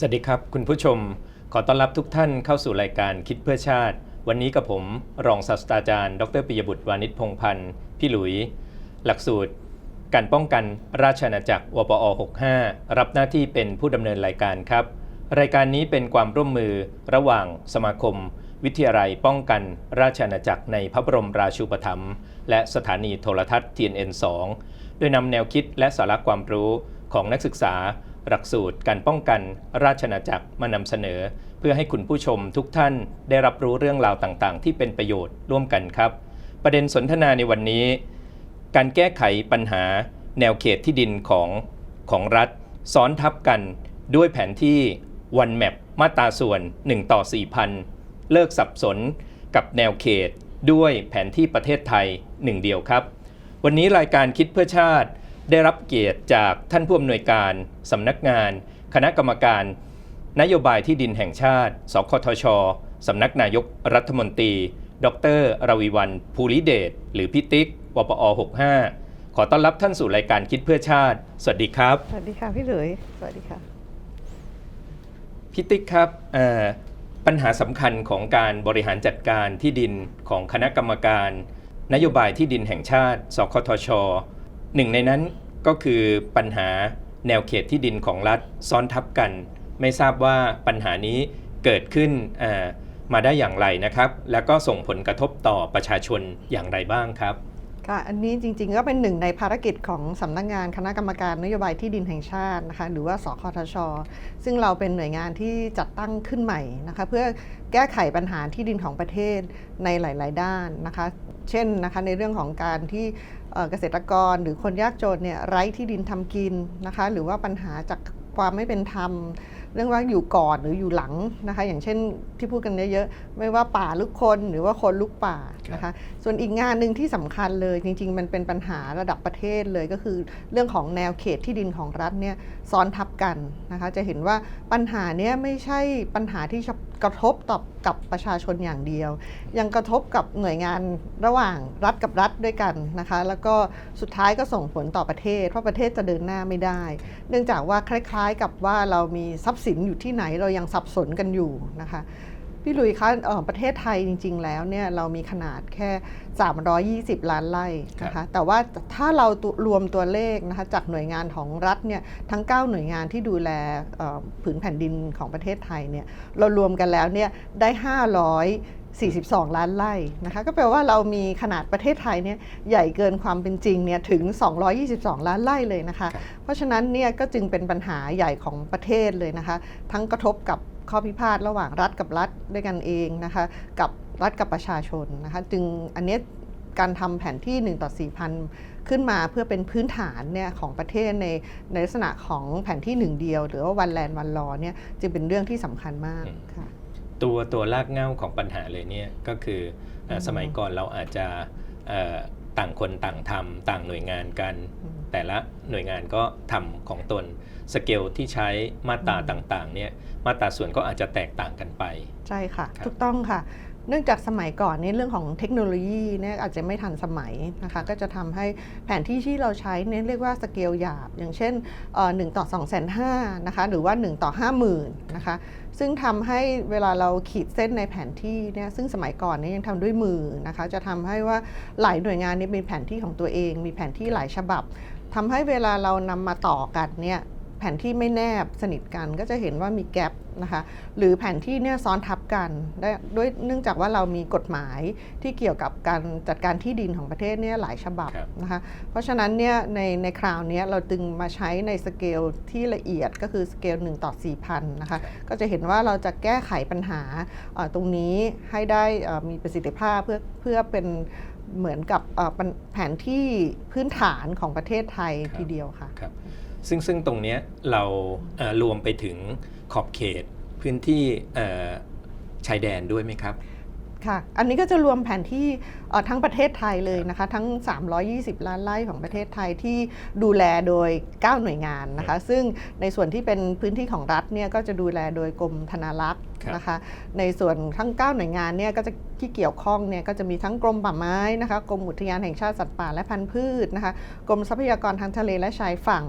สวัสดีครับ คุณผู้ชม ขอต้อนรับทุกท่านเข้าสู่รายการคิดเพื่อชาติ วันนี้กับผมรองศาสตราจารย์ ดรปิยบุตรวานิชพงษ์พันธ์พี่หลุย หลักสูตร การป้องกันราชอาณาจักรวปอ 65 รับหน้าที่เป็นผู้ดำเนินรายการครับ รายการนี้เป็นความร่วมมือระหว่างสมาคม วิทยาลัยป้องกันราชอาณาจักรในพระบรมราชูปถัมภ์และสถานีโทรทัศน์ TNN 2โดยนำแนวคิดและสาระความรู้ของนักศึกษา หลักสูตรการป้องกันราชอาณาจักรมานำเสนอ เพื่อให้คุณผู้ชมทุกท่านได้รับรู้เรื่องราวต่างๆ ที่เป็นประโยชน์ร่วมกันครับ ประเด็นสนทนาในวันนี้ การแก้ไขปัญหาแนวเขตที่ดินของของรัฐ ซ้อนทับกันด้วยแผนที่วันแมปมาตราส่วน 1 ต่อ 4,000 เลิกสับสนกับแนวเขตด้วยแผนที่ประเทศไทยหนึ่งเดียวครับ วันนี้รายการคิดเพื่อชาติ ได้รับเกียรติจากท่านผู้อำนวยการสำนักงาน คณะกรรมการ นโยบายที่ดินแห่งชาติ สคทชสำนักนายกรัฐมนตรี ดรรวิวันภูริเดชหรือพิติ๊กวปอ65 ขอต้อนรับท่านสู่รายการคิดเพื่อชาติ สวัสดีครับ สวัสดีค่ะพี่หลุยสวัสดีค่ะพิติ๊กครับเอ่อปัญหาสำคัญของการบริหารจัดการที่ดินของคณะกรรมการ นโยบายที่ดินแห่งชาติ สคทช หนึ่งในนั้นก็คือปัญหาแนวเขตที่ดินของรัฐซ้อนทับกัน ไม่ทราบว่าปัญหานี้เกิดขึ้นมาได้อย่างไรนะครับ แล้วก็ส่งผลกระทบต่อประชาชนอย่างไรบ้างครับค่ะอันนี้จริงๆก็เป็นหนึ่งในภารกิจของสำนักงานคณะกรรมการนโยบายที่ดินแห่งชาตินะคะหรือว่าสคทช ซึ่งเราเป็นหน่วยงานที่จัดตั้งขึ้นใหม่นะคะเพื่อแก้ไขปัญหาที่ดินของประเทศในหลาย ๆ ด้านนะคะ เช่นนะคะในเรื่องของการที่ เกษตรกรหรือคนยากจนเนี่ยไร้ที่ดินทำกินนะคะหรือว่าปัญหาจากความไม่เป็นธรรมเรื่องว่าอยู่ก่อนหรืออยู่หลังนะคะ อย่างเช่นที่พูดกันเยอะๆไม่ว่าป่าลุกคนหรือว่าคนลุกป่านะคะ ส่วนอีกงานหนึ่งที่สำคัญเลย จริง ๆ มันเป็นปัญหาระดับประเทศเลยก็คือ เรื่องของแนวเขตที่ดินของรัฐเนี่ยซ้อนทับกันนะคะ จะเห็นว่าปัญหาเนี้ยไม่ใช่ปัญหาที่กระทบต่อกับประชาชนอย่างเดียว ยังกระทบกับหน่วยงานระหว่างรัฐกับรัฐด้วยกันนะคะ แล้วก็สุดท้ายก็ส่งผลต่อประเทศ เพราะประเทศจะเดินหน้าไม่ได้ เนื่องจากว่าคล้าย ๆ กับว่าเรามีทรัพย์สินอยู่ที่ไหนเรายังสับสนกันอยู่นะคะ พี่หลุยคะเอ่อประเทศไทยจริง ๆ แล้วเนี่ยเรามีขนาดแค่ 320 ล้านไร่นะครัคะบแต่ว่าถ้าเราตัวรวมตัวเลขนะคะจากหน่วยงานของรัฐเนี่ยทั้ง 9 หน่วยงานที่ดูแลเอ่อผืนแผ่นดินของประเทศไทยเนี่ยเรารวมกันแล้วเนี่ยได้ 542 ล้านไร่นะคะก็แปลว่าเรามีขนาดประเทศไทยเนี่ยใหญ่เกินความเป็นจริงเนี่ยถึง 222 ล้านไร่เลยนะคะครับเพราะฉะนั้นเนี่ยก็จึงเป็นปัญหาใหญ่ของประเทศเลยนะคะ ทั้งกระทบกับข้อพิพาทระหว่างรัฐกับรัฐด้วยกันเองนะคะ กับรัฐกับประชาชนนะคะจึงอันเนี้ยการทำแผนที่ 1 ต่อ 4,000 ขึ้นมาเพื่อเป็นพื้นฐานเนี่ยของประเทศในในลักษณะของแผนที่หนึ่งเดียว หรือว่าวันแลนด์วันรอเนี่ยจึงเป็นเรื่องที่สำคัญมากอืมค่ะ ตัวตัวรากเหง้าของปัญหาเลยเนี่ยก็คือเอ่ออืมสมัยก่อนเราอาจจะเอ่อต่างคนต่างทำต่างหน่วยงานกันอืมแต่ละหน่วยงานก็ทำของตนสเกลที่ใช้มาตราอืมต่างๆเนี่ยมาตราส่วนก็อาจจะแตกต่างกันไป ใช่ค่ะครับถูกต้องค่ะ เนื่องจากสมัยก่อนนี่เรื่องของเทคโนโลยีเนี่ยอาจจะไม่ทันสมัยนะคะก็จะทำให้แผนที่ที่เราใช้เนี่ยเรียกว่าสเกลหยาบ อย่างเช่นหนึ่งต่อ2 5 0 0 0นะคะหรือว่า 1 ต่อ 50,000นะคะ ซึ่งทำให้เวลาเราขีดเส้นในแผนที่เนี่ยซึ่งสมัยก่อนเนี่ยยังทำด้วยมือนะคะ จะทำให้ว่าหลายหน่วยงานนี่ยมีแผนที่ของตัวเอง มีแผนที่หลายฉบับทำให้เวลาเรานำมาต่อกันเนี่ย แผนที่ไม่แนบสนิทกันก็จะเห็นว่ามีแกลบนะคะหรือแผนที่เนี่ยซ้อนทับกันได้ด้วยเนื่องจากว่าเรามีกฎหมายที่เกี่ยวกับการจัดการที่ดินของประเทศเนี่ยหลายฉบับครับนะคะเพราะฉะนั้นเนี่ยในในคราวเนี้ยเราจึงมาใช้ในสเกลที่ละเอียดก็คือสเกล1ต่อ4,000นะคะก็จะเห็นว่าเราจะแก้ไขปัญหาเอ่อตรงนี้ให้ได้เอ่อมีประสิทธิภาพเพื่อเพื่อเป็นเหมือนกับเอ่อปัญแผนที่พื้นฐานของประเทศไทยครับทีเดียวค่ะครับ ซึ่งซึ่งตรงนี้เราเรวมไปถึงขอบเขตพื้นที่ชายแดนด้วยไหมครับค่ะ อันนี้ก็จะรวมแผนที่ทั้งประเทศไทยเลยนะคะ ทั้ง 320 ล้านไร่ของประเทศไทยที่ดูแลโดย 9 หน่วยงานนะคะ ซึ่งในส่วนที่เป็นพื้นที่ของรัฐเนี่ยก็จะดูแลโดยกรมธนารักษ์ นะคะ ในส่วนทั้ง 9 หน่วยงานเนี่ยก็จะที่เกี่ยวข้องเนี่ยก็จะมีทั้งกรมป่าไม้นะคะกรมอุทยานแห่งชาติสัตว์ป่าและพันธุ์พืชนะคะกรมทรัพยากรทางทะเลและชายฝั่ง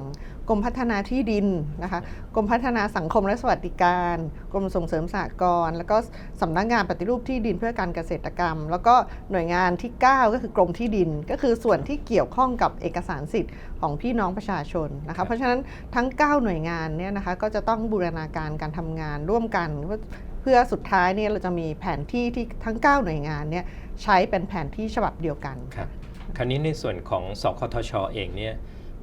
กรมพัฒนาที่ดินนะคะกรมพัฒนาสังคมและสวัสดิการ กรมส่งเสริมสหกรณ์แล้วก็สำนักงานปฏิรูปที่ดินเพื่อการเกษตรกรรม แล้วก็หน่วยงานที่ 9 ก็คือกรมที่ดิน ก็คือส่วนที่เกี่ยวข้องกับเอกสารสิทธิ์ของพี่น้องประชาชนนะคะเพราะฉะนั้นทั้ง 9 หน่วยงานเนี่ยนะคะก็จะต้องบูรณาการการทำงานร่วมกัน เพื่อสุดท้ายเนี่ยเราจะมีแผนที่ที่ทั้ง 9 หน่วยงานเนี่ยใช้เป็นแผนที่ฉบับเดียวกัน ครับ คราวนี้ในส่วนของสคทชเองเนี่ย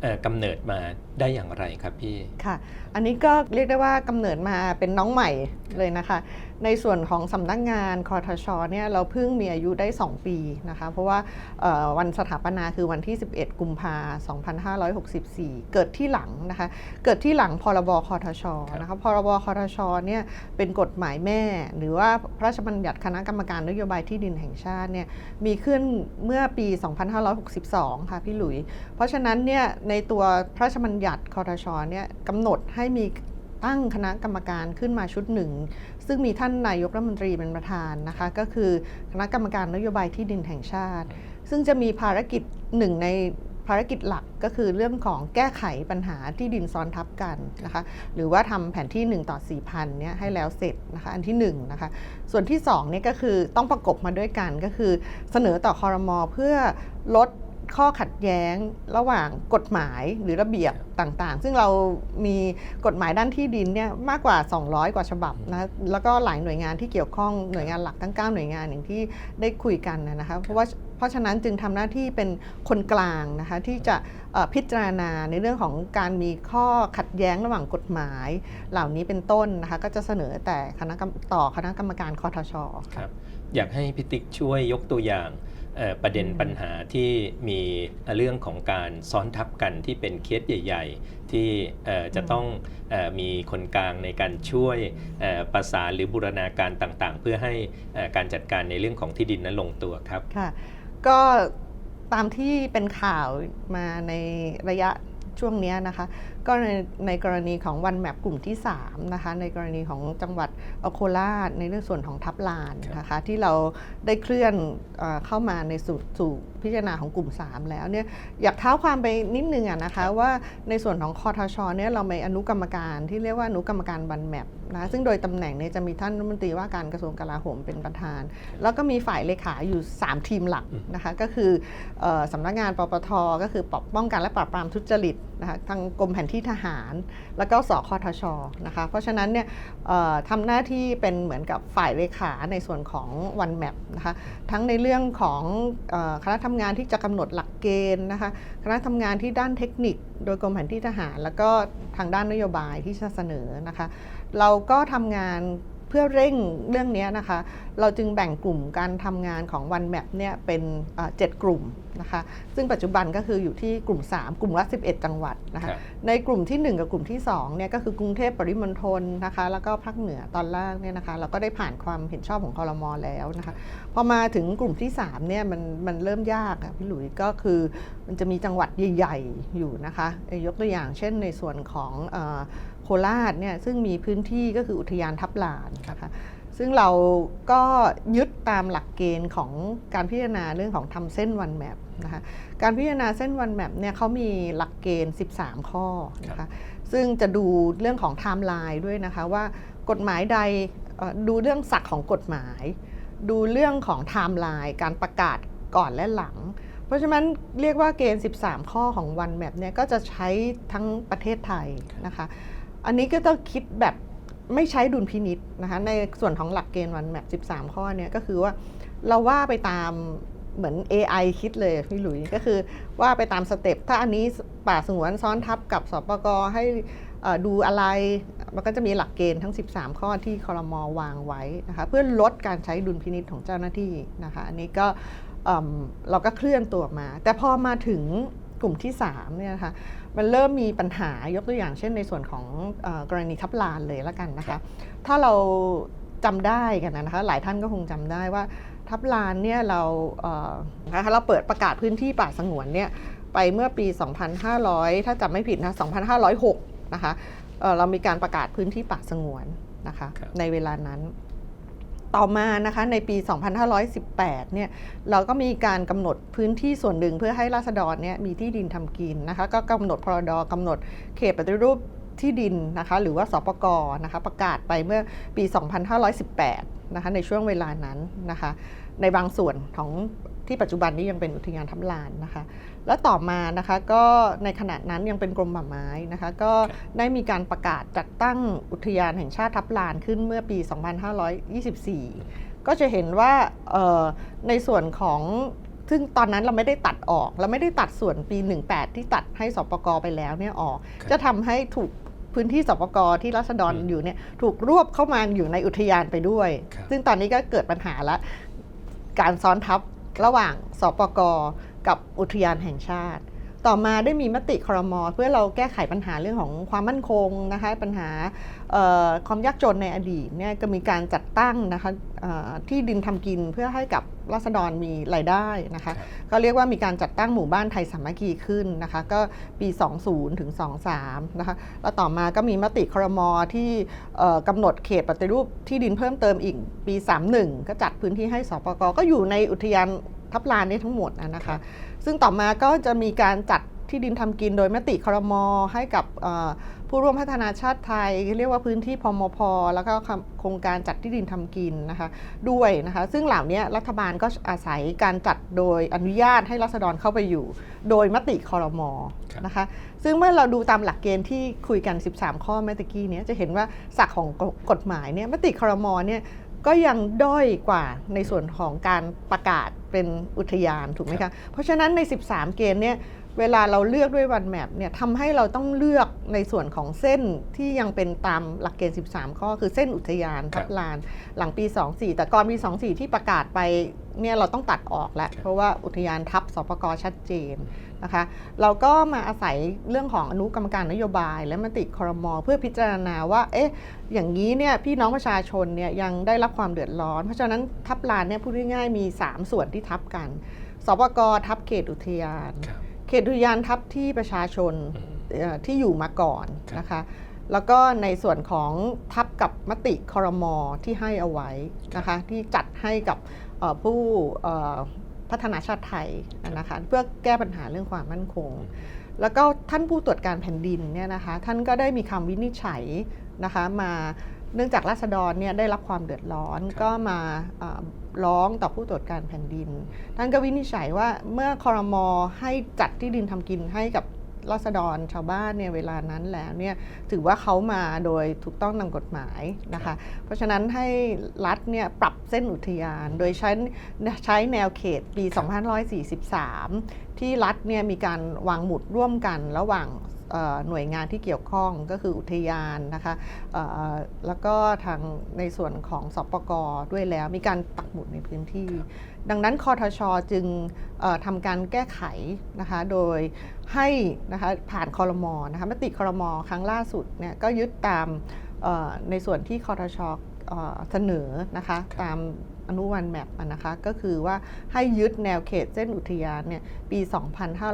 เอ่อกำเนิดมาได้อย่างไรครับพี่ ค่ะ อันนี้ก็เรียกได้ว่ากำเนิดมาเป็นน้องใหม่เลยนะคะในส่วนของสำนักงานคอทชเนี่ยเราเพิ่งมีอายุได้ 2 ปีนะคะเพราะว่าเอ่อวันสถาปนาคือวันที่ 11 กุมภา2564 เกิดที่หลังนะคะเกิดที่หลังพรบคอทชนะคะพรบคอทชเนี่ยเป็นกฎหมายแม่ หรือว่าพระราชบัญญัติคณะกรรมการนโยบายที่ดินแห่งชาติเนี่ยมีขึ้นเมื่อปี 2562 ค่ะพี่หลุย เพราะฉะนั้นเนี่ยในตัวพระราชบัญญัติคอทชเนี่ยกำหนดให้มีตั้งคณะกรรมการขึ้นมาชุดหนึ่ง ซึ่งมีท่านนายกรัฐมนตรีเป็นประธานนะคะ ก็คือคณะกรรมการนโยบายที่ดินแห่งชาติ ซึ่งจะมีภารกิจหนึ่งในภารกิจหลักก็คือเรื่องของแก้ไขปัญหาที่ดินซ้อนทับกันนะคะ หรือว่าทำแผนที่ 1 ต่อ4,000เนี่ยให้แล้วเสร็จนะคะ อันที่1นะคะ ส่วนที่2เนี่ยก็คือต้องประกบมาด้วยกันก็คือเสนอต่อคอรมอเพื่อลด ข้อขัดแย้งระหว่างกฎหมายหรือระเบียบต่างๆ ซึ่งเรามีกฎหมายด้านที่ดินเนี่ยมากกว่า 200 กว่าฉบับนะแล้วก็หลายหน่วยงานที่เกี่ยวข้องหน่วยงานหลักทั้ง 9 หน่วยงานอย่างที่ได้คุยกันนะนะคะเพราะว่าเพราะฉะนั้นจึงทำหน้าที่เป็นคนกลางนะคะที่จะเอ่อพิจารณาในเรื่องของการมีข้อขัดแย้งระหว่างกฎหมาย เหล่านี้เป็นต้นนะคะก็จะเสนอแต่คณะกรรมต่อคณะกรรมการคอทชครับอยากให้พิติกช่วยยกตัวอย่างเอ่อ ประเด็นปัญหาที่มีเรื่องของการซ้อนทับกันที่เป็นเคสใหญ่ ๆ ที่จะต้องอมีคนกลางในการช่วยประสานหรือบูรณาการต่างๆ เพื่อให้การจัดการในเรื่องของที่ดินนั้นลงตัวครับค่ะก็ตามที่เป็นข่าวมาในระยะช่วงนี้นะคะ ก็ในในกรณีของวันแมปกลุ่มที่3นะคะในกรณีของจังหวัดโคราชในเรื่องส่วนของทับลานนะคะที่เราได้เคลื่อนเอ่อเข้ามาในสู่สู่พิจารณาของกลุ่ม 3 แล้วเนี่ยอยากเท้าความไปนิดนึงอะนะคะว่าในส่วนของคอทชเนี่ยเรามีอนุกรรมการที่เรียกว่าอนุกรรมการวันแมปนะซึ่งโดยตำแหน่งเนี่ยจะมีท่านรัฐมนตรีว่าการกระทรวงกลาโหมเป็นประธาน แล้วก็มีฝ่ายเลขาอยู่ 3 ทีมหลักนะคะก็คือเออสำนักงานปปทก็คือปกป้องกันและปราบปรามทุจริตนะคะทางกรมแผนที่ทหาร แล้วก็สคทชนะคะเพราะฉะนั้นเนี่ยทำหน้าที่เป็นเหมือนกับฝ่ายเลขาในส่วนของวันแมปนะคะทั้งในเรื่องของคณะทำงานที่จะกำหนดหลักเกณฑ์นะคะคณะทำงานที่ด้านเทคนิค โดยกรมแผนที่ทหาร แล้วก็ทางด้านนโยบายที่จะเสนอนะคะเราก็ทำงาน เพื่อเร่งเรื่องนี้นะคะ เราจึงแบ่งกลุ่มการทำงานของ One Map เนี่ยเป็นเอ่อ7กลุ่มนะคะ ซึ่งปัจจุบันก็คืออยู่ที่กลุ่ม 3 กลุ่มละ 11 จังหวัดนะคะครับในกลุ่มที่ 1 กับกลุ่มที่2เนี่ยก็คือกรุงเทพปริมณฑลนะคะ แล้วก็ภาคเหนือตอนล่างเนี่ยนะคะ เราก็ได้ผ่านความเห็นชอบของคอรมอแล้วนะคะ พอมาถึงกลุ่มที่3เนี่ยมันมันเริ่มยากอะพี่หลุยก็คือมันจะมีจังหวัดใหญ่ ๆ อยู่นะคะเอ่ยยกตัวอย่างเช่นในส่วนของเออ โคราชเนี่ยซึ่งมีพื้นที่ก็คืออุทยานทับลานนะคะซึ่งเราก็ยึดตามหลักเกณฑ์ของการพิจารณาเรื่องของทำเส้นวันแมปนะคะการพิจารณาเส้นวันแมปเนี่ยเขามีหลักเกณฑ์ 13 ข้อนะคะซึ่งจะดูเรื่องของไทม์ไลน์ด้วยนะคะว่ากฎหมายใดดูเรื่องศักของกฎหมาย ดูเรื่องของไทม์ไลน์การประกาศก่อนและหลัง เพราะฉะนั้นเรียกว่าเกณฑ์ 13 ข้อของวันแมปเนี่ยก็จะใช้ทั้งประเทศไทยนะคะ อันนี้ก็ต้องคิดแบบไม่ใช้ดุลพินิษนะคะในส่วนของหลักเกณฑ์วันแมป13 ข้อเนี่ยก็คือว่าเราว่าไปตามเหมือน AI คิดเลยพี่หลุยก็คือว่าไปตามสเต็ปถ้าอันนี้ป่าสงวนซ้อนทับกับสปกให้อ่อดูอะไร มันก็จะมีหลักเกณฑ์ทั้ง 13 ข้อที่คอรมอวางไว้นะคะเพื่อลดการใช้ดุลพินิษของเจ้าหน้าที่นะคะอันนี้ก็เเราก็เคลื่อนตัวมา แต่พอมาถึงกลุ่มที่3เนี่ยนะคะ มันเริ่มมีปัญหายกตัวอย่างเช่นในส่วนของเออกรณีทับลานเลยแล้วกันนะครัคะบถ้าเราจำได้กันนะคะ หลายท่านก็คงจำได้ว่าทับลานเนี่ยเราเอ่อนะคะเราเปิดประกาศพื้นที่ป่าสงวนเนี่ยไปเมื่อปี 2500 ถ้าจำไม่ผิดนะ 2506 นะคะเอ่อเรามีการประกาศพื้นที่ป่าสงวนนะคะครับในเวลานั้น ต่อมานะคะในปี 2518 เนี่ยเราก็มีการกำหนดพื้นที่ส่วนหนึ่งเพื่อให้ราษฎรเนี่ยมีที่ดินทำกินนะคะก็กำหนดพรดกำหนดเขตปฏิรูปที่ดินนะคะหรือว่าสปกนะคะประกาศไปเมื่อปี 2518 นะคะในช่วงเวลานั้นนะคะในบางส่วนของที่ปัจจุบันนี้ยังเป็นอุทยานทับลานนะคะ และต่อมานะคะก็ในขณะนั้นยังเป็นกรมป่าไม้นะคะก็ได้มีการประกาศจัดตั้งอุทยานแห่งชาติทับลานขึ้นเมื่อปี 2524 ก็จะเห็นว่าเอ่อในส่วนของซึ่งตอนนั้นเราไม่ได้ตัดออก เราไม่ได้ตัดส่วนปี 18 ที่ตัดให้สปกไปแล้วเนี่ยออกครับจะทำให้ถูก พื้นที่สปกที่รัษฎรอืมอยู่เนี่ยถูกรวบเข้ามาอยู่ในอุทยานไปด้วยครับซึ่งตอนนี้ก็เกิดปัญหาละ การซ้อนทับระหว่างสปกกับอุทยานแห่งชาติ ต่อมาได้มีมติครม เพื่อเราแก้ไขปัญหาเรื่องของความมั่นคงนะคะปัญหาเอ่อความยากจนในอดีตเนี่ยก็มีการจัดตั้งนะคะเอ่อที่ดินทำกินเพื่อให้กับรัษฎรมีรายได้นะคะครับก็เรียกว่ามีการจัดตั้งหมู่บ้านไทยสามัคคีขึ้นนะคะก็ปี 20 ถึง 23 นะคะแล้วต่อมาก็มีมติครมที่เอ่อกำหนดเขตปฏิรูปที่ดินเพิ่มเติมอีกปี 31 ก็จัดพื้นที่ให้สปกก็อยู่ในอุทยานทับลานนี้ทั้งหมดนะนะครัคะบ ซึ่งต่อมาก็จะมีการจัดที่ดินทำกินโดยมติครมให้กับผู้ร่วมพัฒนาชาติไทย เรียกว่าพื้นที่พมพ แล้วก็โครงการจัดที่ดินทำกินนะคะด้วยนะคะ ซึ่งเหล่านี้รัฐบาลก็อาศัยการจัดโดยอนุญาตให้รัษฎรเข้าไปอยู่ โดยมติครมครับนะคะ ซึ่งเมื่อเราดูตามหลักเกณฑ์ที่คุยกัน 13 ข้อเมื่อตะกี้นี้จะเห็นว่าศักของกฎหมายเนี่ยมติครมเนี่ยก็ยังด้อยกว่าในส่วนของการประกาศ เป็นอุทยานถูกไหมครัคะบเพราะฉะนั้นใน 13 เกณฑ์เนี่ย เวลาเราเลือกด้วยวันแมปเนี่ยทำให้เราต้องเลือกในส่วนของเส้นที่ยังเป็นตามหลักเกณฑ์ 13 ข้อ คือเส้นอุทยานทับลาน หลังปี 24 แต่ก่อนปี 24 ที่ประกาศไปเนี่ยเราต้องตัดออกแล้วครับเพราะว่าอุทยานทับสปกชัดเจนนะคะ เราก็มาอาศัยเรื่องของอนุกรรมการนโยบาย และมติครมเพื่อพิจารณาว่า เอ๊ะ อย่างนี้เนี่ยพี่น้องประชาชนเนี่ยยังได้รับความเดือดร้อน เพราะฉะนั้นทับลานเนี่ยพูดง่ายๆมี 3 ส่วนที่ทับกันสปกทับเขตอุทยานครับ เขตอุทยานทับที่ประชาชนอืมเอ่อที่อยู่มาก่อนครับนะคะ แล้วก็ในส่วนของทับกับมติครมที่ให้เอาไว้นะคะที่จัดให้กับเอ่อผู้เอ่อพัฒนาชาติไทยนะคะเพื่อแก้ปัญหาเรื่องความมั่นคง แล้วก็ท่านผู้ตรวจการแผ่นดินเนี่ยนะคะท่านก็ได้มีคำวินิจฉัยนะคะมา เนื่องจากราษฎรเนี่ยได้รับความเดือดร้อนครับก็มาเอ่อร้องต่อผู้ตรวจการแผ่นดิน ท่านก็วินิจฉัยว่าเมื่อคอรมอให้จัดที่ดินทำกินให้กับ ราษฎรชาวบ้านเนี่ยเวลานั้นแล้วเนี่ยถือว่าเขามาโดยถูกต้องตามกฎหมายนะคะ เพราะฉะนั้นให้รัฐเนี่ยปรับเส้นอุทยาน โดยใช้ใช้แนวเขตปี 2543 ที่รัฐเนี่ยมีการวางหมุดร่วมกันระหว่างเอ่อหน่วยงานที่เกี่ยวข้องก็คืออุทยานนะคะเอ่อแล้วก็ทางในส่วนของสปกด้วยแล้วมีการปักหมุดในพื้นที่ ดังนั้นคอทชจึงเอ่อทำการแก้ไขนะคะโดย ให้นะคะผ่านคอรมอนะคะมติคอรมอครั้งล่าสุดเนี่ยก็ยึดตามเอ่อในส่วนที่คอทชเอ่อเสนอนะคะครับตามอนุวันแมปนะคะก็คือว่าให้ยึดแนวเขตเส้นอุทยานเนี่ยปี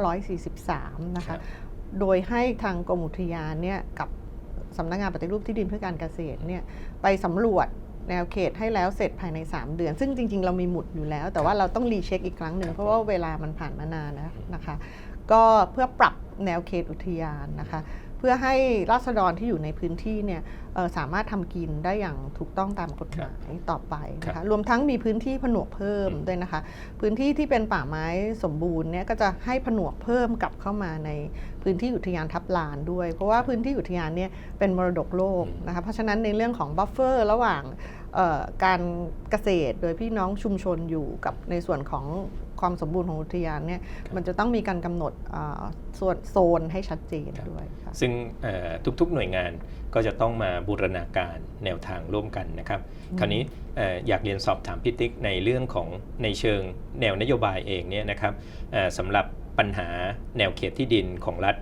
2543 นะครัคะบโดยให้ทางกรมอุทยานเนี่ยกับสำนักงานปฏิรูปที่ดินเพื่อการเกษตรเนี่ยไปสำรวจแนวเขตให้แล้วเสร็จภายใน 3 เดือน ซึ่งจริง ๆ เรามีหมุดอยู่แล้ว แต่ว่าเราต้องรีเช็คอีกครั้งหนึ่คงรับเพราะว่าเวลามันผ่านมานานนะนะคะ ก็เพื่อปรับแนวเขตอุทยานนะคะ เพื่อให้ราษฎรที่อยู่ในพื้นที่เนี่ยเอ่อสามารถทำกินได้อย่างถูกต้องตามกฎหมายต่อไปนะครัคะบรวมทั้งมีพื้นที่ผนวกเพิ่มอืมด้วยนะคะ พื้นที่ที่เป็นป่าไม้สมบูรณ์เนี่ยก็จะให้ผนวกเพิ่มกลับเข้ามาในพื้นที่อุทยานทับลานด้วย เพราะว่าพื้นที่อุทยานเนี่ยเป็นมรดกโลกนะคะเพราะฉะนั้นในเรื่องของบัฟเฟอร์ระหว่างเอ่อการเกษตรโดยพี่น้องชุมชนอยู่กับในส่วนของ ความสมบูรณ์ของอุทยานเนี่ยครับมันจะต้องมีการกำหนดอ่าส่วนโซนให้ชัดเจนครับด้วยค่ะซึ่งเอ่อทุกๆหน่วยงานก็จะต้องมาบูรณาการแนวทางร่วมกันนะครับอืมคราวนี้เอ่ออยากเรียนสอบถามพี่ติ๊กในเรื่องของในเชิงแนวนโยบายเองเนี่ยนะครับเอ่อสำหรับปัญหาแนวเขตที่ดินของรัฐ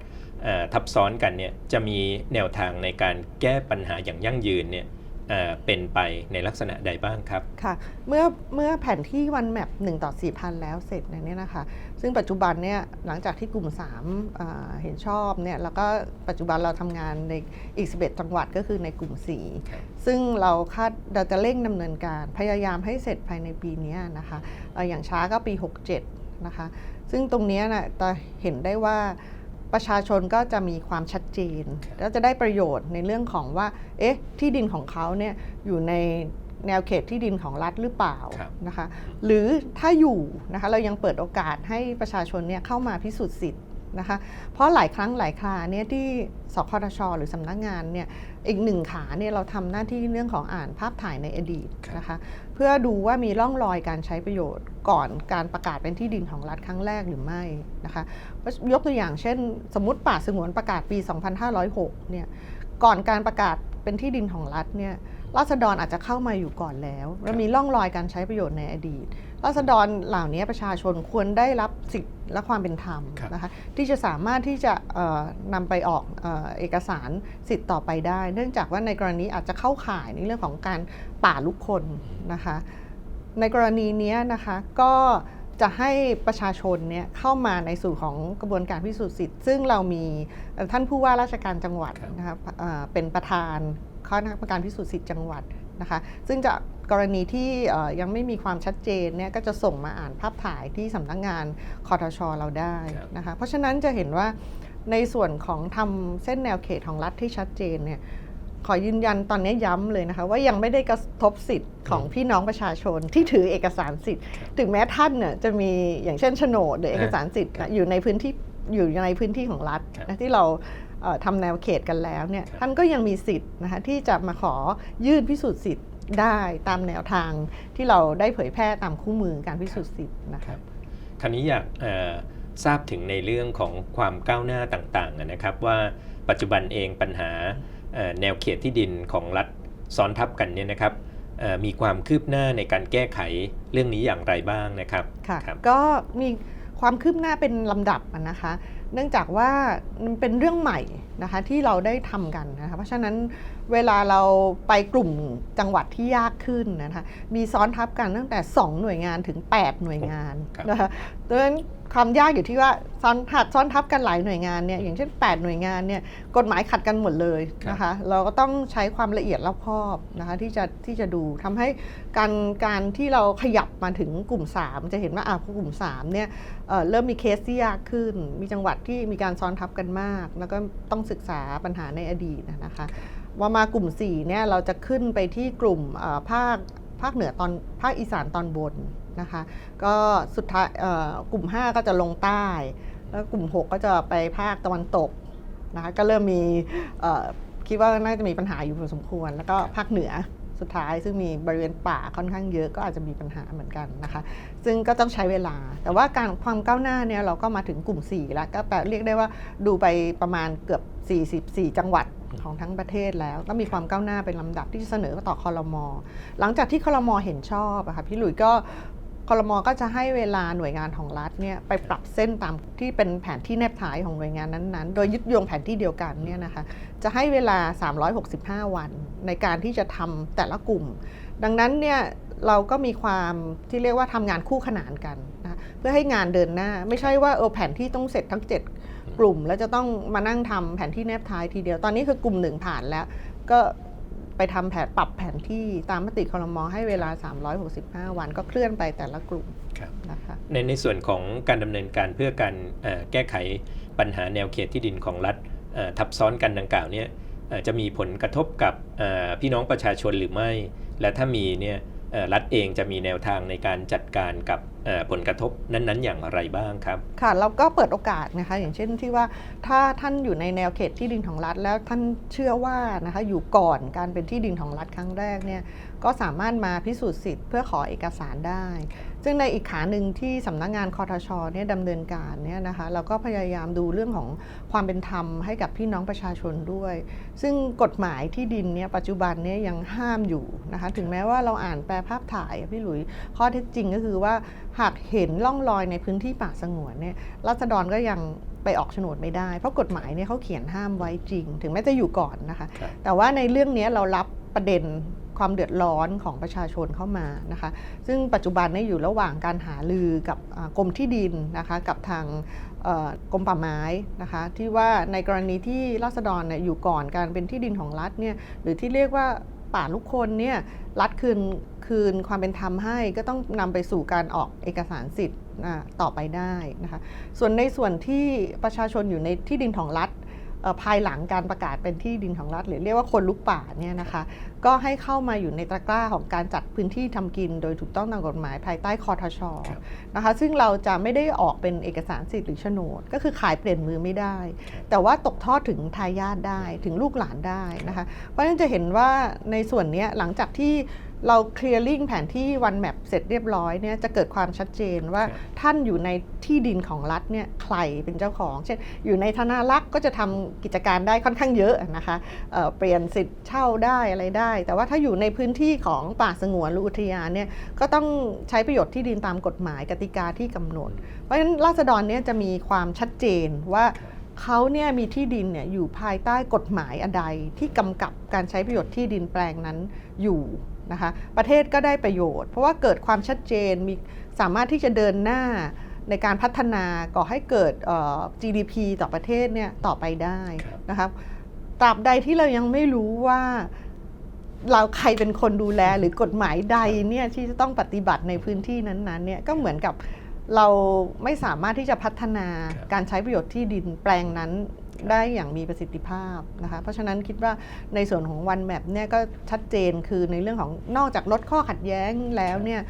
เอ่อทับซ้อนกันเนี่ยจะมีแนวทางในการแก้ปัญหาอย่างยั่งยืนเนี่ย เอ่อเป็นไปในลักษณะใดบ้างครับค่ะเมื่อเมื่อแผนที่วันแมป1ต่อ 4,000 แล้วเสร็จเนี่ยนะคะซึ่งปัจจุบันเนี่ยหลังจากที่กลุ่ม3อ่าเห็นชอบเนี่ยแล้วก็ปัจจุบันเราทำงานในอีก 11 จังหวัดก็คือในกลุ่มครับ4ซึ่งเราคาดเราจะเร่งดำเนินการพยายามให้เสร็จภายในปีเนี้ยนะคะเอ่ออย่างช้าก็ปี 67 นะคะซึ่งตรงเนี้ยนะจะเห็นได้ว่า ประชาชนก็จะมีความชัดเจนครับแล้วจะได้ประโยชน์ในเรื่องของว่า เอ๊ะ ที่ดินของเขาเนี่ยอยู่ในแนวเขตที่ดินของรัฐหรือเปล่าครับนะคะ หรือถ้าอยู่นะคะเรายังเปิดโอกาสให้ประชาชนเนี่ยเข้ามาพิสูจน์สิทธิ์นะคะ เพราะหลายครั้งหลายคราเนี่ยที่สคทช หรือสำนักงานเนี่ย อีกหนึ่งขาเนี่ยเราทำหน้าที่เรื่องของอ่านภาพถ่ายในอดีตครับนะคะเพื่อดูว่ามีร่องรอยการใช้ประโยชน์ก่อนการประกาศเป็นที่ดินของรัฐครั้งแรกหรือไม่นะคะยกตัวอย่างเช่น สมมติป่าสงวนประกาศปี 2506เนี่ยก่อนการประกาศเป็นที่ดินของรัฐเนี่ยราษฎรอาจจะเข้ามาอยู่ก่อนแล้วแล้วมีร่องรอยการใช้ประโยชน์ในอดีต ราษฎรเหล่านี้ประชาชนควรได้รับสิทธิและความเป็นธรรมครับนะคะที่จะสามารถที่จะเอ่อนำไปออกเออเอกสารสิทธิ์ต่อไปได้ เนื่องจากว่าในกรณีอาจจะเข้าข่ายในเรื่องของการป่าลุกคนนะคะในกรณีเนี้ยนะคะก็จะให้ประชาชนเนี่ยเข้ามาในสู่ของกระบวนการพิสูจน์สิทธิ์ ซึ่งเรามีเอ่อท่านผู้ว่าราชการจังหวัดครับนะคะเอ่อเป็นประธานคณะกรรมการพิสูจน์สิทธิ์จังหวัดนะคะซึ่งจะ กรณีที่เอ่อยังไม่มีความชัดเจนเนี่ยก็จะส่งมาอ่านภาพถ่ายที่สำนักงานคอทชเราได้นะคะเพราะฉะนั้นจะเห็นว่าในส่วนของทำเส้นแนวเขตของรัฐที่ชัดเจนเนี่ยขอยืนยันตอนนี้ย้ำเลยนะคะ ว่ายังไม่ได้กระทบสิทธิ์ของพี่น้องประชาชนที่ถือเอกสารสิทธิ์ ถึงแม้ท่านเนี่ยจะมีอย่างเช่นโฉนดหรือเอกสารสิทธิ์ครับอยู่ในพื้นที่อยู่ในพื้นที่ของรัฐครับนะที่เราเอ่อทำแนวเขตกันแล้วเนี่ยครับท่านก็ยังมีสิทธิ์นะคะที่จะมาขอยื่นพิสูจน์สิทธิ์ ได้ตามแนวทางที่เราได้เผยแพร่ตามคู่มือการพิสูจน์สิทธิ์นะครัคะบคราวนี้อยากเอ่อทราบถึงในเรื่องของความก้าวหน้าต่างๆนะครับ ว่าปัจจุบันเองปัญหาเอ่อแนวเขตที่ดินของรัฐซ้อนทับกันเนี่ยนะครับเอ่อมีความคืบหน้าในการแก้ไขเรื่องนี้อย่างไรบ้างนะครับค่ะครับก็มีความคืบหน้าเป็นลำดับอะนะคะ เนื่องจากว่ามันเป็นเรื่องใหม่นะคะที่เราได้ทำกันนะคะเพราะฉะนั้น เวลาเราไปกลุ่มจังหวัดที่ยากขึ้นนะคะมีซ้อนทับกันตั้งแต่ 2 หน่วยงานถึง 8 หน่วยงานครับนะคะดังนั้นความยากอยู่ที่ว่าซ้อนหักซ้อนทับกันหลายหน่วยงานเนี่ยอย่างเช่น 8 หน่วยงานเนี่ยกฎหมายขัดกันหมดเลยนะคะเราก็ต้องใช้ความละเอียดรอบคอบนะคะที่จะที่จะดูทำให้การการที่เราขยับมาถึงกลุ่ม 3 จะเห็นว่าอะพอกลุ่ม3เนี่ยเอ่อเริ่มมีเคสที่ยากขึ้น มีจังหวัดที่มีการซ้อนทับกันมาก แล้วก็ต้องศึกษาปัญหาในอดีตนะคะ ว่ามากลุ่ม4เนี่ยเราจะขึ้นไปที่กลุ่มเอ่อภาคภาคเหนือตอนภาคอีสานตอนบนนะคะก็สุดท้ายเอ่อกลุ่ม 5 ก็จะลงใต้ แล้วกลุ่ม 6 ก็จะไปภาคตะวันตกนะคะก็เริ่มมีเอ่อคิดว่าน่าจะมีปัญหาอยู่พอสมควร แล้วก็ภาคเหนือสุดท้ายซึ่งมีบริเวณป่าค่อนข้างเยอะก็อาจจะมีปัญหาเหมือนกันนะคะ ซึ่งก็ต้องใช้เวลา แต่ว่าการความก้าวหน้าเนี่ยเราก็มาถึงกลุ่ม 4 แล้วก็แปลเรียกได้ว่าดูไปประมาณเกือบ 44 จังหวัด ของทั้งประเทศแล้วก็มีความก้าวหน้าเป็นลำดับที่เสนอต่อคอรมอหลังจากที่คอรมอเห็นชอบอะค่ะพี่หลุยก็คอรมอก็จะให้เวลาหน่วยงานของรัฐเนี่ยไปปรับเส้นตามที่เป็นแผนที่แนบท้ายของหน่วยงานนั้นๆ โดยยึดโยงแผนที่เดียวกันเนี่ยนะคะจะให้เวลา 365 วันในการที่จะทำแต่ละกลุ่ม ดังนั้นเนี่ยเราก็มีความที่เรียกว่าทำงานคู่ขนานกันนะเพื่อให้งานเดินหน้า ไม่ใช่ว่าเออแผนที่ต้องเสร็จทั้ง 7 กลุ่มแล้วจะต้องมานั่งทำแผนที่แนบท้ายทีเดียว ตอนนี้คือกลุ่มหนึ่งผ่านแล้ว ก็ไปทำแผนปรับแผนที่ตามมติคอรมอให้เวลา 365 วันก็เคลื่อนไปแต่ละกลุ่มครับนะคะในในส่วนของการดำเนินการเพื่อการเอ่อแก้ไขปัญหาแนวเขตที่ดินของรัฐเอ่อทับซ้อนกันดังกล่าวเนี่ยเอ่อจะมีผลกระทบกับเอ่อพี่น้องประชาชนหรือไม่ และถ้ามีเนี่ยเอ่อรัฐเองจะมีแนวทางในการจัดการกับเอ่อผลกระทบนั้นๆ อย่างไรบ้างครับ ค่ะเราก็เปิดโอกาสนะคะ อย่างเช่นที่ว่าถ้าท่านอยู่ในแนวเขตที่ดินของรัฐ แล้วท่านเชื่อว่านะคะอยู่ก่อนการเป็นที่ดินของรัฐครั้งแรกเนี่ยก็สามารถมาพิสูจน์สิทธิ์เพื่อขอเอกสารได้ ซึ่งในอีกขาหนึ่งที่สำนักงานคอทชเนี่ยดำเนินการเนี่ยนะคะเราก็พยายามดูเรื่องของความเป็นธรรมให้กับพี่น้องประชาชนด้วย ซึ่งกฎหมายที่ดินเนี่ยปัจจุบันเนี่ยยังห้ามอยู่นะคะถึงแม้ว่าเราอ่านแปลภาพถ่ายพี่หลุยข้อเท็จจริงก็คือว่าหากเห็นร่องรอยในพื้นที่ป่าสงวนเนี่ยรัษฎรก็ยังไปออกโฉนดไม่ได้ เพราะกฎหมายเนี่ยเขาเขียนห้ามไว้จริง ถึงแม้จะอยู่ก่อนนะคะครับแต่ว่าในเรื่องนี้เรารับประเด็นความเดือดร้อนของประชาชนเข้ามานะคะ ซึ่งปัจจุบันเนี่ยอยู่ระหว่างการหาลือกับอ่ากรมที่ดินนะคะ กับทางเอ่อกรมป่าไม้นะคะ ที่ว่าในกรณีที่ราษฎรเนี่ยอยู่ก่อนการเป็นที่ดินของรัฐเนี่ยหรือที่เรียกว่า ป่าลูกคนเนี่ยรัฐคืนคืนความเป็นธรรมให้ก็ต้องนำไปสู่การออกเอกสารสิทธิ์ต่อไปได้นะคะส่วนในส่วนที่ประชาชนอยู่ในที่ดินของรัฐ ภายหลังการประกาศเป็นที่ดินของรัฐ หรือเรียกว่าคนลุกป่าเนี่ยนะคะก็ให้เข้ามาอยู่ในตะกร้าของการจัดพื้นที่ทำกิน โดยถูกต้องตามกฎหมายภายใต้คอทชครับนะคะซึ่งเราจะไม่ได้ออกเป็นเอกสารสิทธิ์หรือโฉนด ก็คือขายเปลี่ยนมือไม่ได้ แต่ว่าตกทอดถึงทายาทได้ถึงลูกหลานได้นะคะเพราะฉะนั้นจะเห็นว่าในส่วนเนี้ยหลังจากที่ เราเคลียร์ลิงแผนที่วันแมปเสร็จเรียบร้อยเนี่ยจะเกิดความชัดเจนว่าครับท่านอยู่ในที่ดินของรัฐเนี่ยใครเป็นเจ้าของ เช่น อยู่ในธนารักษ์ก็จะทำกิจการได้ค่อนข้างเยอะนะคะเอ่อเปลี่ยนสิทธิ์เช่าได้อะไรได้ แต่ว่าถ้าอยู่ในพื้นที่ของป่าสงวนหรืออุทยานเนี่ยก็ต้องใช้ประโยชน์ที่ดินตามกฎหมายกติกาที่กำหนด เพราะฉะนั้นราษฎรเนี่ยจะมีความชัดเจนว่าเขาเนี่ยมีที่ดินเนี่ยอยู่ภายใต้กฎหมายอันใดที่กำกับการใช้ประโยชน์ที่ดินแปลงนั้นอยู่ นะคะ ประเทศก็ได้ประโยชน์ เพราะว่าเกิดความชัดเจนมีสามารถที่จะเดินหน้าในการพัฒนาก่อให้เกิดเอ่อ GDP ต่อประเทศเนี่ยต่อไปได้ครับนะครับตราบใดที่เรายังไม่รู้ว่าเราใครเป็นคนดูแลหรือกฎหมายใดเนี่ยที่จะต้องปฏิบัติในพื้นที่นั้นๆเนี่ยก็เหมือนกับเราไม่สามารถที่จะพัฒนาครับการใช้ประโยชน์ที่ดินแปลงนั้น ได้อย่างมีประสิทธิภาพนะคะ เพราะฉะนั้นคิดว่าในส่วนของวันแมปเนี่ยก็ชัดเจนคือในเรื่องของนอกจากลดข้อขัดแย้งแล้วเนี่ย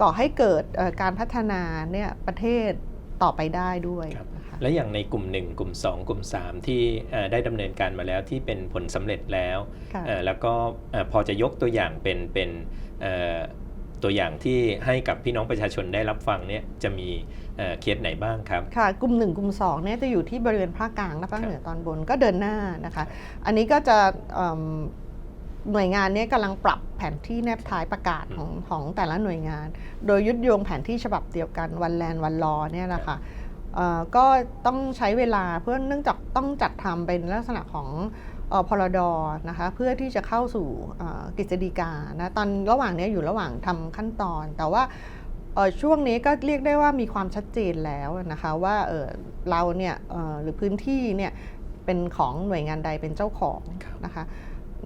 ก่อให้เกิดเอ่อการพัฒนาเนี่ยประเทศต่อไปได้ด้วยครับนะคะและอย่างในกลุ่ม 1 กลุ่ม 2 กลุ่ม 3 ที่เอ่อได้ดำเนินการมาแล้วที่เป็นผลสำเร็จแล้วค่ะเอ่อแล้วก็เอ่อพอจะยกตัวอย่างเป็นเป็นเอ่อ ตัวอย่างที่ให้กับพี่น้องประชาชนได้รับฟังเนี่ยจะมีเอ่อเคสไหนบ้างครับ ค่ะ กลุ่ม 1 กลุ่ม2เนี่ยจะอยู่ที่บริเวณภาคกลางและภาคครับเหนือตอนบนก็เดินหน้านะคะ อันนี้ก็จะเอิ่มหน่วยงานเนี้กำลังปรับแผนที่แนบท้ายประกาศของของแต่ละหน่วยงาน โดยยึดโยงแผนที่ฉบับเดียวกันวันแลนวันรอเนี่ยนะคะเอ่อก็ต้องใช้เวลาเพื่อเนื่องจากต้องจัดทำเป็นลักษณะของเอ่อ พรดนะคะเพื่อที่จะเข้าสู่กฤษฎีกานะตอนระหว่างนี้อยู่ระหว่างทำขั้นตอน แต่ว่าช่วงนี้ก็เรียกได้ว่ามีความชัดเจนแล้วนะคะว่าเเราเนี่ยหรือพื้นที่เนี่ยเป็นของหน่วยงานใดเป็นเจ้าของนะคะ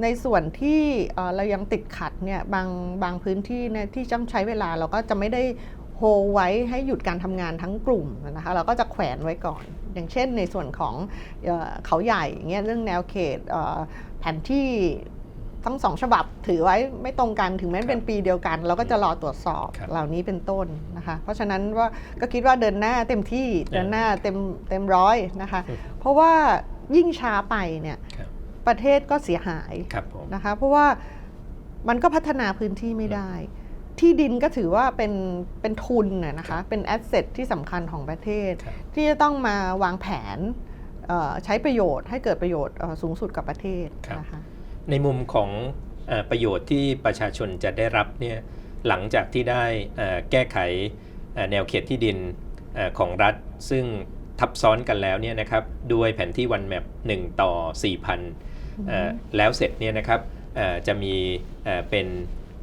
ในส่วนที่เเรายังติดขัดเนี่ยบางบางพื้นที่เนี่ยที่ต้องใช้เวลาเราก็จะไม่ได้ โฮไว้ให้หยุดการทำงานทั้งกลุ่มนะคะเราก็จะแขวนไว้ก่อน อย่างเช่นในส่วนของเอ่อเขาใหญ่อย่างเงี้ยเรื่องแนวเขตเอ่อแผนที่ทั้งสองฉบับถือไว้ไม่ตรงกันถึงแม้ครับเป็นปีเดียวกัน เราก็จะรอตรวจสอบครับเหล่านี้เป็นต้นนะคะ เพราะฉะนั้นว่าก็คิดว่าเดินหน้าเต็มที่เดินหน้าเต็มเต็มร้อยนะคะอืมเพราะว่ายิ่งช้าไปเนี่ยครับประเทศก็เสียหายครับผมนะคะเพราะว่ามันก็พัฒนาพื้นที่ไม่ได้ ที่ดินก็ถือว่าเป็นเป็นทุนน่ะนะครัคะบเป็นแอสเซทที่สำคัญของประเทศครับที่จะต้องมาวางแผนเอ่อใช้ประโยชน์ให้เกิดประโยชน์เอ่อสูงสุดกับประเทศครับนะคะ ในมุมของเออประโยชน์ที่ประชาชนจะได้รับเนี่ยหลังจากที่ได้เอ่อแก้ไขเอ่อแนวเขตที่ดินเอ่อของรัฐ ซึ่งทับซ้อนกันแล้วเนี่ยนะครับด้วยแผนที่วันแมป1ต่อ 4,000เอ่อแล้วเสร็จเนี่ยนะครับเอ่อจะมีเอ่อเป็น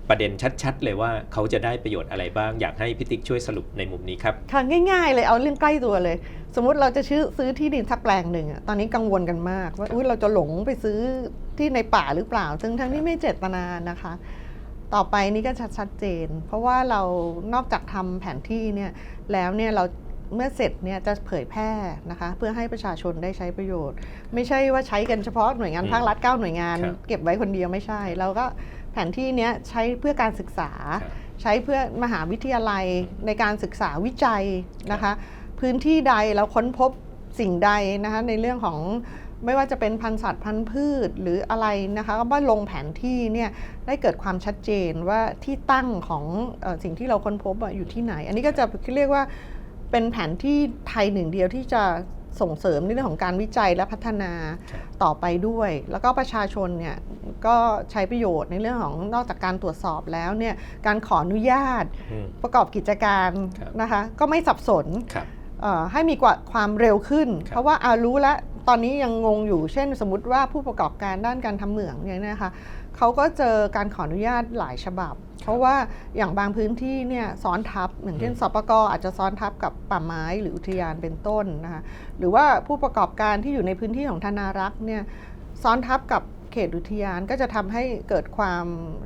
ประเด็นชัดๆ เลยว่าเขาจะได้ประโยชน์อะไรบ้าง อยากให้พี่ติ๊กช่วยสรุปในมุมนี้ครับค่ะง่ายๆ เลยเอาเรื่องใกล้ตัวเลย สมมุติเราจะซื้อซื้อที่ดินสักแปลงหนึ่งอะตอนนี้กังวลกันมาก ว่าอุ๊ยเราจะหลงไปซื้อที่ในป่าหรือเปล่า ซึ่งทั้งที่ไม่เจตนานะคะ ต่อไปนี้ก็ชัดชัดเจน เพราะว่าเรานอกจากทำแผนที่เนี่ยแล้วเนี่ยเราเมื่อเสร็จเนี่ยจะเผยแพร่นะคะเพื่อให้ประชาชนได้ใช้ประโยชน์ ไม่ใช่ว่าใช้กันเฉพาะหน่วยงานอืมภาครัฐเก้าหน่วยงานครับเก็บไว้คนเดียวไม่ใช่เราก็แผนที่เนี้ยใช้เพื่อการศึกษาครับใช้เพื่อมหาวิทยาลัยในการศึกษาวิจัยนะคะ พื้นที่ใดเราค้นพบสิ่งใดนะคะในเรื่องของไม่ว่าจะเป็นพันธุ์สัตว์พันธุ์พืชหรืออะไรนะคะก็ว่าลงแผนที่เนี่ยได้เกิดความชัดเจนว่าที่ตั้งของเออสิ่งที่เราค้นพบอะอยู่ที่ไหน อันนี้ก็จะเรียกว่าเป็นแผนที่ไทยหนึ่งเดียวที่จะ ส่งเสริมในเรื่องของการวิจัยและพัฒนาครับต่อไปด้วย แล้วก็ประชาชนเนี่ยก็ใช้ประโยชน์ในเรื่องของนอกจากการตรวจสอบแล้วเนี่ยการขออนุญาตอืมประกอบกิจการครับนะคะก็ไม่สับสนครับเอ่อให้มีกว่าความเร็วขึ้นครับเพราะว่าอารู้แล้วตอนนี้ยังงงอยู่เช่น สมมติว่าผู้ประกอบการด้านการทำเหมืองเนี่ยนะคะ เขาก็เจอการขออนุญาตหลายฉบับ เพราะว่าอย่างบางพื้นที่เนี่ยซ้อนทับอย่างเช่นอืมสปกอาจจะซ้อนทับกับป่าไม้หรืออุทยานเป็นต้นนะคะหรือว่าผู้ประกอบการที่อยู่ในพื้นที่ของธนารักษ์เนี่ยซ้อนทับกับเขตอุทยานก็จะทำให้เกิดความ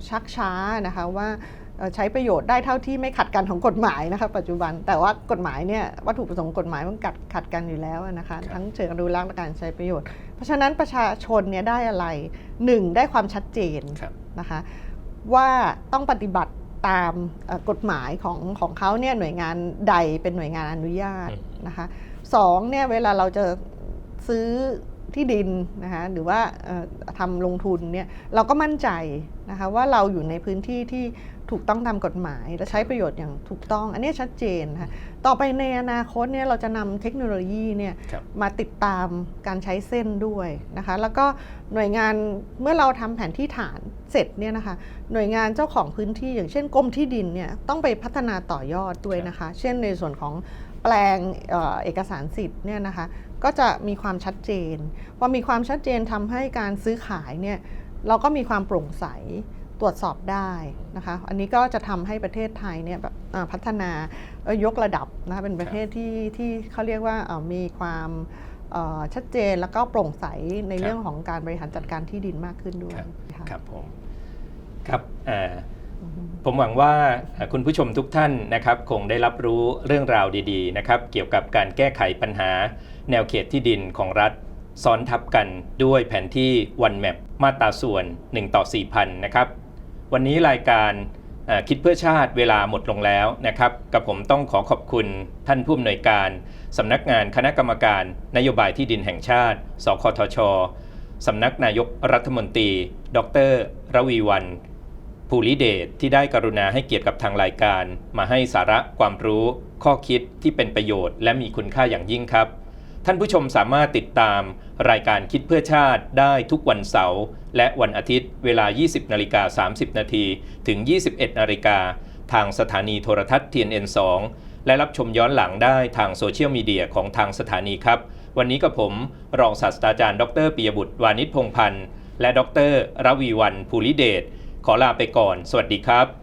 ชักช้านะคะว่าเอ่อ ใช้ประโยชน์ได้เท่าที่ไม่ขัดกันของกฎหมายนะคะปัจจุบันแต่ว่ากฎหมายเนี่ยวัตถุประสงค์กฎหมายมันกัดขัดกันอยู่แล้วนะคะครับทั้งเชิงอนุรักษ์และการใช้ประโยชน์ เพราะฉะนั้นประชาชนเนี่ยได้อะไรหนึ่งได้ความชัดเจนครับนะคะว่าต้องปฏิบัติตามเอ่อกฎหมายของของเขาเนี่ยหน่วยงานใดเป็นหน่วยงานอนุญาตอืมนะคะสองเนี่ยเวลาเราจะซื้อที่ดินนะคะหรือว่าเอ่อทำลงทุนเนี่ยเราก็มั่นใจนะคะว่าเราอยู่ในพื้นที่ที่ ถูกต้องตามกฎหมาย และใช้ประโยชน์อย่างถูกต้อง อันนี้ชัดเจนนะคะต่อไปในอนาคตเนี่ยเราจะนำเทคโนโลยีเนี่ยครับมาติดตามการใช้เส้นด้วยนะคะแล้วก็หน่วยงานเมื่อเราทำแผนที่ฐานเสร็จเนี่ยนะคะหน่วยงานเจ้าของพื้นที่ อย่างเช่นกรมที่ดินเนี่ยต้องไปพัฒนาต่อยอดด้วยนะคะ เช่นในส่วนของแปลงเอ่อเอกสารสิทธิ์เนี่ยนะคะก็จะมีความชัดเจนพอมีความชัดเจนทำให้การซื้อขายเนี่ยเราก็มีความโปร่งใส ตรวจสอบได้นะคะ อันนี้ก็จะทำให้ประเทศไทยเนี่ยแบบอ่าพัฒนาเอ่อยกระดับนะคะเป็นประเทศที่ที่เขาเรียกว่าเอ่อมีความเอ่อชัดเจนแล้วก็โปร่งใสในครับเรื่องของการบริหารจัดการที่ดินมากขึ้นด้วยครับค่ะครับผมครับอ่าอือฮึผมหวังว่าเอ่อคุณผู้ชมทุกท่านนะครับ คงได้รับรู้เรื่องราวดีๆนะครับ เกี่ยวกับการแก้ไขปัญหา แนวเขตที่ดินของรัฐ ซ้อนทับกันด้วยแผนที่ One Map มาตราส่วน 1 ต่อ 4,000 นะครับ วันนี้รายการคิดเพื่อชาติเวลาหมดลงแล้วนะครับ กับผมต้องขอขอบคุณท่านผู้อำนวยการสำนักงานคณะกรรมการนโยบายที่ดินแห่งชาติ สคทชสำนักนายกรัฐมนตรี ดรระวีวันภูริเดชที่ได้กรุณาให้เกียรติกับทางรายการ มาให้สาระความรู้ ข้อคิดที่เป็นประโยชน์ และมีคุณค่าอย่างยิ่งครับ ท่านผู้ชมสามารถติดตามรายการคิดเพื่อชาติได้ทุกวันเสาร์และวันอาทิตย์เวลา 20 นาฬิกา 30 นาทีถึง 21 นาฬิกา ทางสถานีโทรทัศน์ TNN 2 และรับชมย้อนหลังได้ทางโซเชียลมีเดียของทางสถานีครับ วันนี้กับผม รองศาสตราจารย์ ดรปิยบุตรวานิชพงพันธ์ และดรรวีวันภูริเดชขอลาไปก่อน สวัสดีครับ